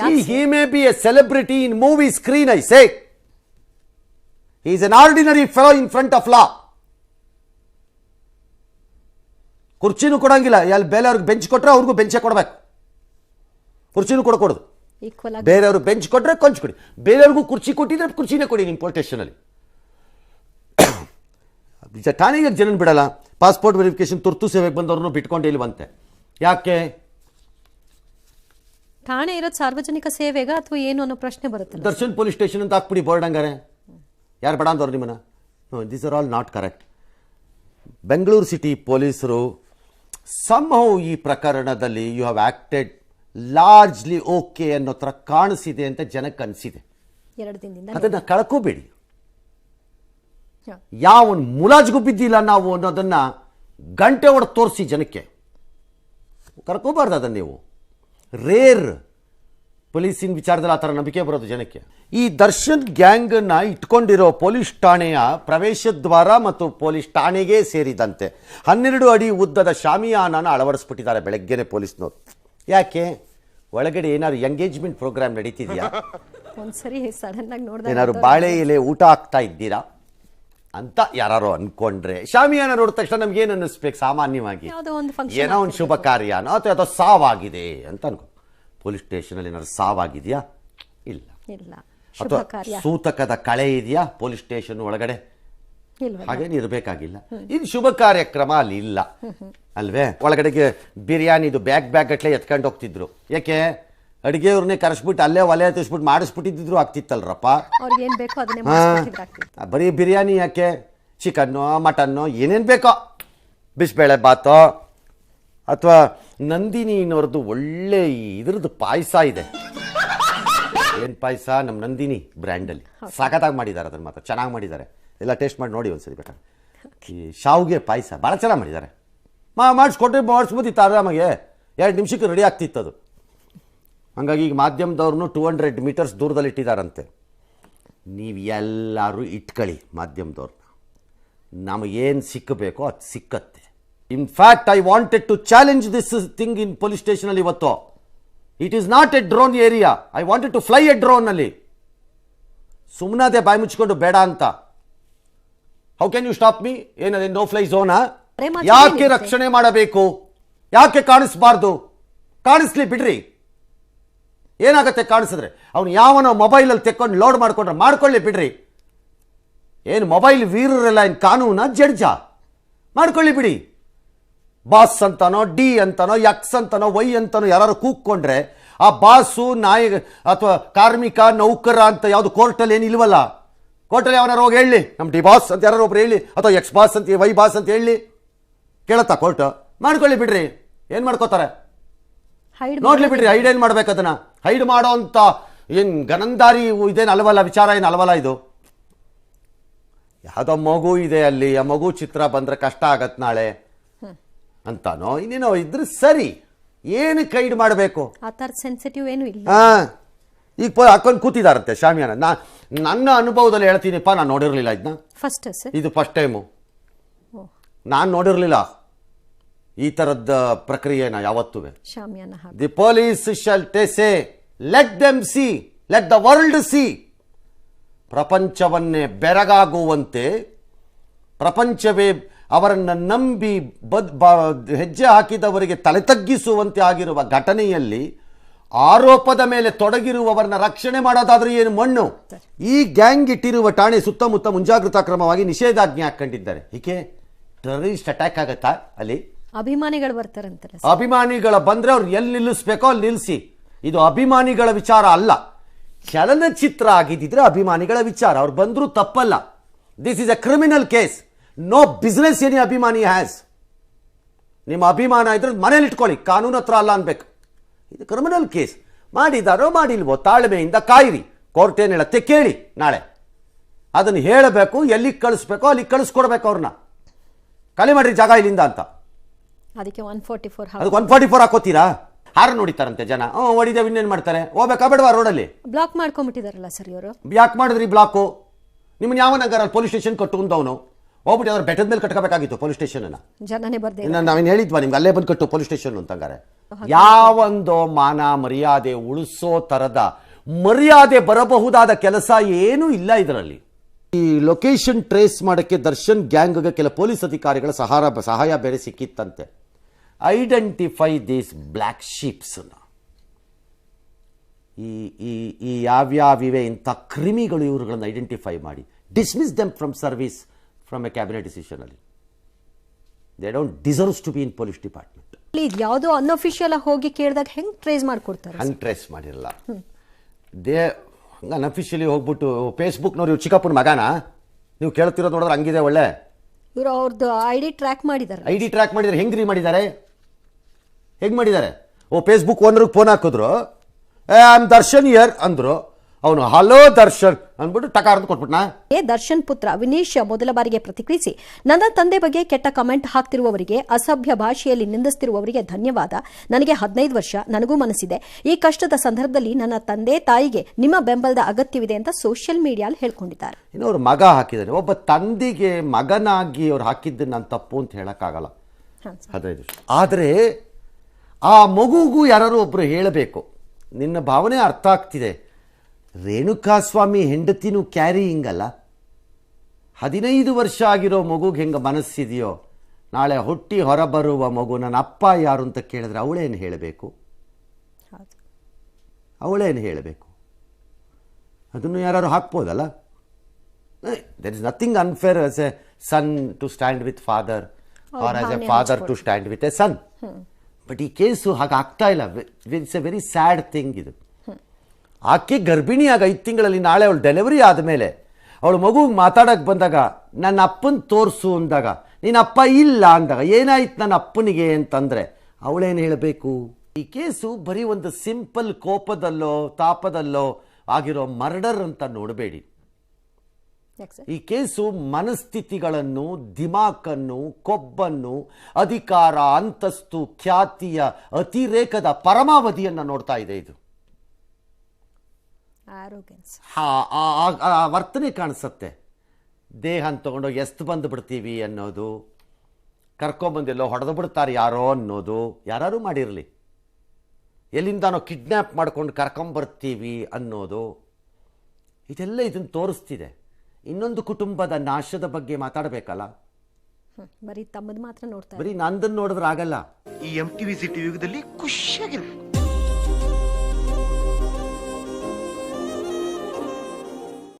He, he may be a celebrity in movie screen, I say. He is an ordinary fellow in front of law. ಕುರ್ಚಿನೂ ಕೊಡಂಗಿಲ್ಲ ಎಲ್ಲಿ ಬೇರೆಯವ್ರಿಗೆ bench ಕೊಟ್ರೆ ಅವ್ರಿಗೂ ಬೆಂಚೇ ಕೊಡ್ಬೇಕು ಕುರ್ಚಿನೂ ಕೊಡಕೂಡದು equal ಆಗಿ ಬೇರೆಯವರು ಬೆಂಚ್ ಕೊಟ್ರೆ ಕೊಂಚ್ ಕೊಡಿ ಬೇರೆಯವ್ರಿಗೂ ಕುರ್ಚಿ ಕೊಟ್ಟಿದ್ರೆ ಕುರ್ಚಿನೇ ಕೊಡಿ ನಿಮ್ಮ ಪೊಲೀಸ್ ಸ್ಟೇಷನಲ್ಲಿ ನಿಜ ಠಾಣೆಗೆ ಜನ ಬಿಡಲ್ಲ ಪಾಸ್ಪೋರ್ಟ್ ವೆರಿಫಿಕೇಶನ್ ತುರ್ತು ಸೇವೆಗೆ ಬಂದವ್ರನ್ನು ಬಿಟ್ಕೊಂಡು ಇಲ್ಲಿ ಬಂತೆ ಯಾಕೆ ಠಾಣೆ ಇರೋದು ಸಾರ್ವಜನಿಕ ಸೇವೆಗ ಅಥವಾ ಏನು ಅನ್ನೋ ಪ್ರಶ್ನೆ ಬರುತ್ತೆ ದರ್ಶನ್ ಪೊಲೀಸ್ ಸ್ಟೇಷನ್ ಅಂತ ಹಾಕ್ಬಿಡಿ ಬೋರ್ಡ್ ಹಂಗಾರೆ. ಯಾರು ಬೇಡ ಅಂದವ್ರು ನಿಮ್ಮನ್ನ? No this are all not correct Bengaluru city ಪೊಲೀಸರು ಸಂಹೌ ಈ ಪ್ರಕರಣದಲ್ಲಿ you have acted largely okay ಅನ್ನೋ ಥರ ಕಾಣಿಸಿದೆ ಅಂತ ಜನಕ್ಕೆ ಅನಿಸಿದೆ. ಎರಡು ದಿನದಿಂದ ಅದನ್ನು ಕಳ್ಕೋಬೇಡಿ. ಯಾವ ಮುಲಾಜ್ಗೂ ಬಿದ್ದಿಲ್ಲ ನಾವು ಅನ್ನೋದನ್ನ ಗಂಟೆ ಹೊಡೆದು ತೋರಿಸಿ ಜನಕ್ಕೆ. ಕರ್ಕೋಬಾರ್ದು ಅದನ್ನು ನೀವು. ರೇರ್ ಪೊಲೀಸಿನ ವಿಚಾರದಲ್ಲಿ ಆ ಥರ ನಂಬಿಕೆ ಬರೋದು ಜನಕ್ಕೆ. ಈ ದರ್ಶನ್ ಗ್ಯಾಂಗನ್ನು ಇಟ್ಕೊಂಡಿರೋ ಪೊಲೀಸ್ ಠಾಣೆಯ ಪ್ರವೇಶ ದ್ವಾರ ಮತ್ತು ಪೊಲೀಸ್ ಠಾಣೆಗೆ ಸೇರಿದಂತೆ ಹನ್ನೆರಡು ಅಡಿ ಉದ್ದದ ಶಾಮಿಯಾನನ ಅಳವಡಿಸ್ಬಿಟ್ಟಿದ್ದಾರೆ ಬೆಳಗ್ಗೆನೆ ಪೊಲೀಸ್ನವರು. ಯಾಕೆ? ಒಳಗಡೆ ಏನಾದ್ರು ಎಂಗೇಜ್ಮೆಂಟ್ ಪ್ರೋಗ್ರಾಮ್ ನಡೀತಿದೆಯಾ? ಒಂದ್ಸರಿ ಸಡನ್ ಆಗಿ ನೋಡಿದ್ರೆ ಏನಾದ್ರು ಬಾಳೆ ಎಲೆ ಊಟ ಆಗ್ತಾ ಇದ್ದೀರಾ? ಅಂತ ಯಾರು ಅನ್ಕೊಂಡ್ರೆ ಶಾಮಿಯಾನ ನೋಡಿದ ತಕ್ಷಣ ನಮ್ಗೆ ಏನು ಅನ್ನಿಸ್ಬೇಕು ಸಾಮಾನ್ಯವಾಗಿ? ಏನೋ ಒಂದು ಶುಭ ಕಾರ್ಯನೋ ಅಥವಾ ಅದು ಸಾವಾಗಿದೆ ಅಂತ ಅನ್ಕೊ. ಪೊಲೀಸ್ ಸ್ಟೇಷನಲ್ಲಿ ಏನಾದ್ರು ಸಾವಾಗಿದೆಯಾ? ಇಲ್ಲ. ಇಲ್ಲ. ಅಥವಾ ಸೂತಕದ ಕಳೆ ಇದೆಯಾ ಪೊಲೀಸ್ ಸ್ಟೇಷನ್ ಒಳಗಡೆ? ಹಾಗೇನು ಇರಬೇಕಾಗಿಲ್ಲ. ಇದು ಶುಭ ಕಾರ್ಯಕ್ರಮ ಅಲ್ಲಿ ಇಲ್ಲ. ಅಲ್ವೇ? ಒಳಗಡೆಗೆ ಬಿರಿಯಾನಿದು ಬ್ಯಾಗ್ ಬ್ಯಾಗ್ ಗಟ್ಲೆ ಎತ್ಕೊಂಡು ಹೋಗ್ತಿದ್ರು. ಯಾಕೆ? ಅಡಿಗೆಯವ್ರನ್ನೇ ಕರೆಸ್ಬಿಟ್ಟು ಅಲ್ಲೇ ಒಲೆ ಹತ್ತಿಸ್ಬಿಟ್ಟು ಮಾಡಿಸ್ಬಿಟ್ಟಿದ್ರು ಆಗ್ತಿತ್ತಲ್ರಪ್ಪ. ಅವ್ರಿಗೆ ಏನ್ ಬೇಕೋ ಅದನ್ನೇ ಹಾ. ಮಾಡಿಸ್ಕೊಟ್ಟಿದ್ರೆ ಆಗ್ತಿತ್ತು. ಆ, ಬರೀ ಬಿರಿಯಾನಿ ಯಾಕೆ? ಚಿಕನ್ನು ಮಟನ್ನು ಏನೇನು ಬೇಕೋ? ಬಿಸಿಬೇಳೆ ಬಾತು? ಅಥವಾ ನಂದಿನಿನವ್ರದ್ದು ಒಳ್ಳೆ ಇದ್ರದ್ದು ಪಾಯಸ ಇದೆ. ಏನು ಪಾಯಸ? ನಮ್ಮ ನಂದಿನಿ ಬ್ರ್ಯಾಂಡಲ್ಲಿ. ಸಖತ್ತಾಗಿ ಮಾಡಿದ್ದಾರೆ ಅದನ್ನು ಮಾತ್ರ. ಚೆನ್ನಾಗಿ ಮಾಡಿದ್ದಾರೆ. ಎಲ್ಲ ಟೇಸ್ಟ್ ಮಾಡಿ ನೋಡಿ ಒಂದ್ಸರಿ ಬೇಕಾದ್ರೆ. ಈ ಶಾವ್ಗೆ ಪಾಯಸ. ಭಾಳ ಚೆನ್ನಾಗಿ ಮಾಡಿದ್ದಾರೆ. ಮಾ ಮಾಡಿಸ್ಕೊಟ್ರೆ ಮಾಡಿಸ್ಬೋದಿತ್ತು ಆರಾಮಾಗೆ. ಎರಡು ನಿಮಿಷಕ್ಕೆ ರೆಡಿ ಆಗ್ತಿತ್ತು ಅದು. ಹಂಗಾಗಿ ಈಗ ಮಾಧ್ಯಮದವ್ರನ್ನು ಟೂ ಹಂಡ್ರೆಡ್ ಮೀಟರ್ಸ್ ದೂರದಲ್ಲಿ ಇಟ್ಟಿದ್ದಾರಂತೆ ನೀವು ಎಲ್ಲರೂ ಇಟ್ಕೊಳ್ಳಿ ಮಾಧ್ಯಮದವ್ರನ್ನ ನಮಗೇನು ಸಿಕ್ಕಬೇಕೋ ಅದು ಸಿಕ್ಕತ್ತೆ. In fact I wanted to challenge this thing in police ಸ್ಟೇಷನಲ್ಲಿ ಇವತ್ತು. It is not a drone area I wanted to fly a ಡ್ರೋನಲ್ಲಿ ಸುಮ್ಮನದೇ ಬಾಯಿ ಮುಚ್ಕೊಂಡು ಬೇಡ ಅಂತ. How can you stop me ಏನದೇ no fly ಝೋನಾ ಯಾಕೆ ರಕ್ಷಣೆ ಮಾಡಬೇಕು? ಯಾಕೆ ಕಾಣಿಸ್ಬಾರ್ದು? ಕಾಣಿಸ್ಲಿ ಬಿಡ್ರಿ. ಏನಾಗತ್ತೆ ಕಾಣಿಸಿದ್ರೆ? ಅವ್ನು ಯಾವನೋ ಮೊಬೈಲಲ್ಲಿ ತೆಕ್ಕೊಂಡು ಲೋಡ್ ಮಾಡಿಕೊಂಡ್ರೆ ಮಾಡ್ಕೊಳ್ಳಿ ಬಿಡ್ರಿ. ಏನು ಮೊಬೈಲ್ ವೀರರೆಲ್ಲ ಏನು ಕಾನೂನ? ಜಡ್ಜ. ಮಾಡ್ಕೊಳ್ಳಿ ಬಿಡಿ. ಬಾಸ್ ಅಂತನೋ ಡಿ ಅಂತಾನೋ ಎಕ್ಸ್ ಅಂತನೋ ವೈ ಅಂತನೋ ಯಾರು ಕೂಕ್ಕೊಂಡ್ರೆ ಆ ಬಾಸು ನಾಯಿ ಅಥವಾ ಕಾರ್ಮಿಕ ನೌಕರ ಅಂತ ಯಾವುದು ಕೋರ್ಟಲ್ಲಿ ಏನು ಇಲ್ವಲ್ಲ? ಕೋರ್ಟಲ್ಲಿ ಯಾವನಾರು ಹೋಗಿ ಹೇಳಿ. ನಮ್ಮ ಡಿ ಬಾಸ್ ಅಂತ ಯಾರು ಒಬ್ರು ಹೇಳಿ ಅಥವಾ ಎಕ್ಸ್ ಬಾಸ್ ಅಂತ ವೈ ಬಾಸ್ ಅಂತ ಹೇಳಿ. ಕೇಳತ್ತಾ ಕೋರ್ಟ್? ಮಾಡ್ಕೊಳ್ಳಿ ಬಿಡ್ರಿ. ಏನು ಮಾಡ್ಕೋತಾರೆ? ನೋಡ್ಲಿ ಬಿಡ್ರಿ ಹೈಡ್ ಏನು ಮಾಡ್ಬೇಕು ಅದನ್ನ? ಹೈಡ್ ಮಾಡೋ ಅಂತ ಏನು ಗನಂದಾರಿ ಇದೇನು ಅಲ್ವಲ್ಲ ವಿಚಾರ ಏನು ಅಲ್ವಲ್ಲ ಇದು? ಯಾವುದೋ ಮಗು ಇದೆ ಅಲ್ಲಿ ಆ ಮಗು ಚಿತ್ರ ಬಂದರೆ ಕಷ್ಟ ಆಗತ್ತೆ ನಾಳೆ ಅಂತಾನೋ? ಇನ್ನೇನೋ ಇದ್ರೆ ಸರಿ ಏನು ಹೈಡ್ ಮಾಡಬೇಕು? ಆ ಥರ ಸೆನ್ಸಿಟಿವ್ ಏನು ಇಲ್ಲ. ಹಾಂ ಈಗ ಪ ಹಾಕೊಂಡು ಕೂತಿದಾರಂತೆ ಶಾಮಿಯಾನ. ನಾ ನನ್ನ ಅನುಭವದಲ್ಲಿ ಹೇಳ್ತೀನಿಪ್ಪ ನಾನು ನೋಡಿರಲಿಲ್ಲ ಇದನ್ನ ಫಸ್ಟ್ ಇದು ಫಸ್ಟ್ ಟೈಮು ನಾನು ನೋಡಿರಲಿಲ್ಲ. ಈ ತರದ ಪ್ರಕ್ರಿಯೆನ ಯಾವತ್ತೂ the police shall ಟೆಸೆ let them see let the world see ಪ್ರಪಂಚವನ್ನೇ ಬೆರಗಾಗುವಂತೆ ಪ್ರಪಂಚವೇ ಅವರನ್ನು ನಂಬಿ ಬದ್ ಹೆಜ್ಜೆ ಹಾಕಿದವರಿಗೆ ತಲೆ ತಗ್ಗಿಸುವಂತೆ ಆಗಿರುವ ಘಟನೆಯಲ್ಲಿ ಆರೋಪದ ಮೇಲೆ ತೊಡಗಿರುವವರನ್ನ ರಕ್ಷಣೆ ಮಾಡೋದಾದ್ರೂ ಏನು ಮಣ್ಣು? ಈ ಗ್ಯಾಂಗ್ ಇಟ್ಟಿರುವ ಠಾಣೆ ಸುತ್ತಮುತ್ತ ಮುಂಜಾಗ್ರತಾ ಕ್ರಮವಾಗಿ ನಿಷೇಧಾಜ್ಞೆ ಹಾಕೊಂಡಿದ್ದಾರೆ ಏಕೆ? ಟೆರರಿಸ್ಟ್ ಅಟ್ಯಾಕ್ ಆಗತ್ತಾ ಅಲ್ಲಿ? ಅಭಿಮಾನಿಗಳು ಬರ್ತಾರಂತಾರೆ ಅಭಿಮಾನಿಗಳ ಬಂದ್ರೆ ಅವ್ರು ಎಲ್ಲಿ ನಿಲ್ಲಿಸ್ಬೇಕೋ ಅಲ್ಲಿ ನಿಲ್ಲಿಸಿ. ಇದು ಅಭಿಮಾನಿಗಳ ವಿಚಾರ ಅಲ್ಲ. ಚಲನಚಿತ್ರ ಆಗಿದ್ದಿದ್ರೆ ಅಭಿಮಾನಿಗಳ ವಿಚಾರ. ಅವ್ರು ಬಂದರೂ ತಪ್ಪಲ್ಲ. This is a criminal case no business any ಅಭಿಮಾನಿ ಹ್ಯಾಸ್ ನಿಮ್ಮ ಅಭಿಮಾನ ಇದ್ರೆ ಮನೇಲಿ ಇಟ್ಕೊಳ್ಳಿ. ಕಾನೂನು ಹತ್ರ ಅಲ್ಲ ಅನ್ಬೇಕು. ಇದು ಕ್ರಿಮಿನಲ್ ಕೇಸ್ ಮಾಡಿದಾರೋ ಮಾಡಿಲ್ವೋ ತಾಳ್ಮೆಯಿಂದ ಕಾಯಿರಿ. ಕೋರ್ಟ್ ಏನು ಹೇಳತ್ತೆ ಕೇಳಿ ನಾಳೆ. ಅದನ್ನು ಹೇಳಬೇಕು, ಎಲ್ಲಿಗೆ ಕಳಿಸ್ಬೇಕೋ ಅಲ್ಲಿಗೆ ಕಳಿಸ್ಕೊಡ್ಬೇಕು ಅವ್ರನ್ನ. ಖಾಲಿ ಮಾಡಿರಿ ಜಾಗ ಇಲ್ಲಿಂದ ಅಂತ. ಅದಕ್ಕೆ ಒನ್ ಫೋರ್ಟಿ ಫೋರ್ ಅದಕ್ಕೆ ಒನ್ ಫಾರ್ಟಿ ಫೋರ್ ಹಾಕೋತೀರಾ? ಹಾರ್ ನೋಡಿತಾರಂತೆ ಜನ. ಹ್ಞೂ ಹೊಡಿದೆ ಇನ್ನೇನು ಮಾಡ್ತಾರೆ? ಹೋಗ್ಬೇಕಾ ಬೇಡವಾ ರೋಡಲ್ಲಿ? ಬ್ಲಾಕ್ ಮಾಡ್ಕೊಂಡ್ಬಿಟ್ಟಿದಾರಲ್ಲ ಸರ್ ಇವರು? ಯಾಕೆ ಮಾಡಿದ್ರಿ ಬ್ಲಾಕು ನಿಮ್ಮನ್ನ ಯಾವ ನಗರ ಪೊಲೀಸ್ ಸ್ಟೇಷನ್ ಕಟ್ಟು ಅಂದವನು ಹೋಗ್ಬಿಟ್ಟು ಅವ್ರು ಬೆಟ್ಟದ ಮೇಲೆ ಕಟ್ಕೋಬೇಕಾಗಿತ್ತು ಪೊಲೀಸ್ ಸ್ಟೇಷನ್ ಜನನೇ ಬರ್ದೆ ಇನ್ನು ನಾವೇನು ಹೇಳಿದ್ವಾ ನಿಮ್ಗೆ ಅಲ್ಲೇ ಬಂದು ಕಟ್ಟು ಪೊಲೀಸ್ ಸ್ಟೇಷನ್ ಅಂತ ಯಾವೊಂದು ಯಾವೊಂದೋ ಮಾನ ಮರ್ಯಾದೆ ಉಳಿಸೋ ತರದ ಮರ್ಯಾದೆ ಬರಬಹುದಾದ ಕೆಲಸ ಏನೂ ಇಲ್ಲ ಇದರಲ್ಲಿ. ಈ ಲೊಕೇಶನ್ ಟ್ರೇಸ್ ಮಾಡೋಕ್ಕೆ ದರ್ಶನ್ ಗ್ಯಾಂಗ್ಗೆ ಕೆಲ ಪೊಲೀಸ್ ಅಧಿಕಾರಿಗಳ ಸಹಾರ ಸಹಾಯ ಬೇರೆ ಸಿಕ್ಕಿತ್ತಂತೆ. ಐಡೆಂಟಿಫೈ ದೀಸ್ ಬ್ಲ್ಯಾಕ್ ಶೀಪ್ಸ್ ಈ ಈ ಈ ಯಾವ್ಯಾವಿವೆ ಇಂಥ ಕ್ರಿಮಿಗಳು ಇವ್ರುಗಳನ್ನು ಐಡೆಂಟಿಫೈ ಮಾಡಿ. Dismiss them from service from a cabinet decision ಅಲ್ಲಿ. They don't deserves to be in police department ಇದು ಯಾವುದೋ ಅನ್ಅಫಿಷಿಯಲ್ ಹೋಗಿ ಕೇಳಿದಾಗ ಹೆಂಗ್ ಟ್ರೇಸ್ ಮಾಡಿಕೊಡ್ತಾರೆ? ಹಂಗೆ ಟ್ರೇಸ್ ಮಾಡಿರಲ್ಲ ದೇ ಹಂಗೆ ಅನ್ಅಫಿಷಿಯಲಿ ಹೋಗ್ಬಿಟ್ಟು ಫೇಸ್ಬುಕ್ನವ್ರು ಇವ್ರು ಚಿಕ್ಕಪ್ಪನ ಮಗನ? ನೀವು ಕೇಳ್ತಿರೋದು ನೋಡಿದ್ರೆ ಹಂಗಿದೆ ಒಳ್ಳೆ. ಇವರು ಅವ್ರದ್ದು ಐ ಡಿ ಟ್ರ್ಯಾಕ್ ಮಾಡಿದ್ದಾರೆ ಐ ಡಿ ಟ್ರ್ಯಾಕ್ ಮಾಡಿದ್ದಾರೆ ಹೆಂಗ್ರಿ ಮಾಡಿದ್ದಾರೆ ಹೆಂಗೆ ಮಾಡಿದ್ದಾರೆ ಓ ಫೇಸ್ಬುಕ್ ಓನರ್ಗೆ ಫೋನ್ ಹಾಕಿದ್ರು. ಐ ಆಮ್ ದರ್ಶನ್ ಇಯರ್ ಅಂದ್ರು. ಅವನು ಹಲೋ ದರ್ಶನ್ ಅಂದ್ಬಿಟ್ಟು ಟಕಾರ ಕೊಟ್ಬಿಟ್ನಾ? ದರ್ಶನ್ ಪುತ್ರ ವಿನೀಶ್ ಮೊದಲ ಬಾರಿಗೆ ಪ್ರತಿಕ್ರಿಯಿಸಿ ನನ್ನ ತಂದೆ ಬಗ್ಗೆ ಕೆಟ್ಟ ಕಮೆಂಟ್ ಹಾಕ್ತಿರುವವರಿಗೆ ಅಸಭ್ಯ ಭಾಷೆಯಲ್ಲಿ ನಿಂದಿಸ್ತಿರುವವರಿಗೆ ಧನ್ಯವಾದ. ನನಗೆ ಹದಿನೈದು ವರ್ಷ ನನಗೂ ಮನಸ್ಸಿದೆ. ಈ ಕಷ್ಟದ ಸಂದರ್ಭದಲ್ಲಿ ನನ್ನ ತಂದೆ ತಾಯಿಗೆ ನಿಮ್ಮ ಬೆಂಬಲದ ಅಗತ್ಯವಿದೆ ಅಂತ ಸೋಷಿಯಲ್ ಮೀಡಿಯಾಲ್ ಹೇಳ್ಕೊಂಡಿದ್ದಾರೆ. ಇನ್ನು ಅವ್ರ ಮಗ ಹಾಕಿದ್ದಾರೆ. ಒಬ್ಬ ತಂದೆಗೆ ಮಗನಾಗಿ ಅವ್ರು ಹಾಕಿದ್ದು ನಾನು ತಪ್ಪು ಅಂತ ಹೇಳೋಕ್ಕಾಗಲ್ಲ. ಹದಿನೈದು ವರ್ಷ. ಆದರೆ ಆ ಮಗುಗೂ ಯಾರು ಒಬ್ಬರು ಹೇಳಬೇಕು. ನಿನ್ನ ಭಾವನೆ ಅರ್ಥ ಆಗ್ತಿದೆ. ರೇಣುಕಾಸ್ವಾಮಿ ಹೆಂಡತಿನೂ ಕ್ಯಾರಿ ಹಿಂಗಲ್ಲ ಹದಿನೈದು ವರ್ಷ ಆಗಿರೋ ಮಗುಗೆ ಹೆಂಗೆ ಮನಸ್ಸಿದೆಯೋ ನಾಳೆ ಹುಟ್ಟಿ ಹೊರಬರುವ ಮಗು ನನ್ನ ಅಪ್ಪ ಯಾರು ಅಂತ ಕೇಳಿದ್ರೆ ಅವಳೇನು ಹೇಳಬೇಕು? ಅವಳೇನು ಹೇಳಬೇಕು? ಅದನ್ನು ಯಾರು ಹಾಕ್ಬೋದಲ್ಲ? There is nothing unfair as a son to stand with father or as a father to stand with a son but ಈ ಕೇಸು ಹಾಗೆ ಆಗ್ತಾ ಇಲ್ಲ. It's a very sad thing ಇದು. ಆಕೆ ಗರ್ಭಿಣಿಯಾಗ ಐದು ತಿಂಗಳಲ್ಲಿ ನಾಳೆ ಅವಳು ಡೆಲಿವರಿ ಆದಮೇಲೆ ಅವಳು ಮಗುಗೆ ಮಾತಾಡೋಕೆ ಬಂದಾಗ ನನ್ನ ಅಪ್ಪನ ತೋರಿಸು ಅಂದಾಗ ನಿನ್ನ ಅಪ್ಪ ಇಲ್ಲ ಅಂದಾಗ ಏನಾಯ್ತು ನನ್ನ ಅಪ್ಪನಿಗೆ? ಅಂತಂದರೆ ಅವಳೇನು ಹೇಳಬೇಕು? ಈ ಕೇಸು ಬರೀ ಒಂದು ಸಿಂಪಲ್ ಕೋಪದಲ್ಲೋ ತಾಪದಲ್ಲೋ ಆಗಿರೋ ಮರ್ಡರ್ ಅಂತ ನೋಡಬೇಡಿ. ಈ ಕೇಸು ಮನಸ್ಥಿತಿಗಳನ್ನು ದಿಮಾಕನ್ನು ಕೊಬ್ಬನ್ನು ಅಧಿಕಾರ ಅಂತಸ್ತು ಖ್ಯಾತಿಯ ಅತಿರೇಕದ ಪರಮಾವಧಿಯನ್ನು ನೋಡ್ತಾ ಇದೆ ಇದು. ಆ- ಆ- ಆ- ಆ ವರ್ತನೆ ಕಾಣಿಸುತ್ತೆ. ದೇಹ ತಗೊಂಡೋಗಿ ಎಷ್ಟು ಬಂದು ಬಿಡ್ತೀವಿ ಅನ್ನೋದು ಕರ್ಕೊಂಬಂದೆಲ್ಲೋ ಹೊಡೆದು ಬಿಡ್ತಾರೆ ಯಾರೋ ಅನ್ನೋದು ಯಾರು ಮಾಡಿರಲಿ. ಎಲ್ಲಿಂದಾನೋ ಕಿಡ್ನ್ಯಾಪ್ ಮಾಡ್ಕೊಂಡು ಕರ್ಕೊಂಬರ್ತೀವಿ ಅನ್ನೋದು ಇದೆಲ್ಲ ಇದನ್ನು ತೋರಿಸ್ತಿದೆ. ಇನ್ನೊಂದು ಕುಟುಂಬದ ನಾಶದ ಬಗ್ಗೆ ಮಾತಾಡಬೇಕಲ್ಲ? ಬರೀ ತಮ್ಮದು ಮಾತ್ರ ನೋಡ್ತಾರೆ ಬರೀ ನಂದನ್ನು ನೋಡಿದ್ರೆ ಆಗಲ್ಲ. ಈ ಎಂ ಟಿವಿ ಸಿಟಿ ಯುಗದಲ್ಲಿ ಖುಷಿಯಾಗಿರ್ಬೇಕು.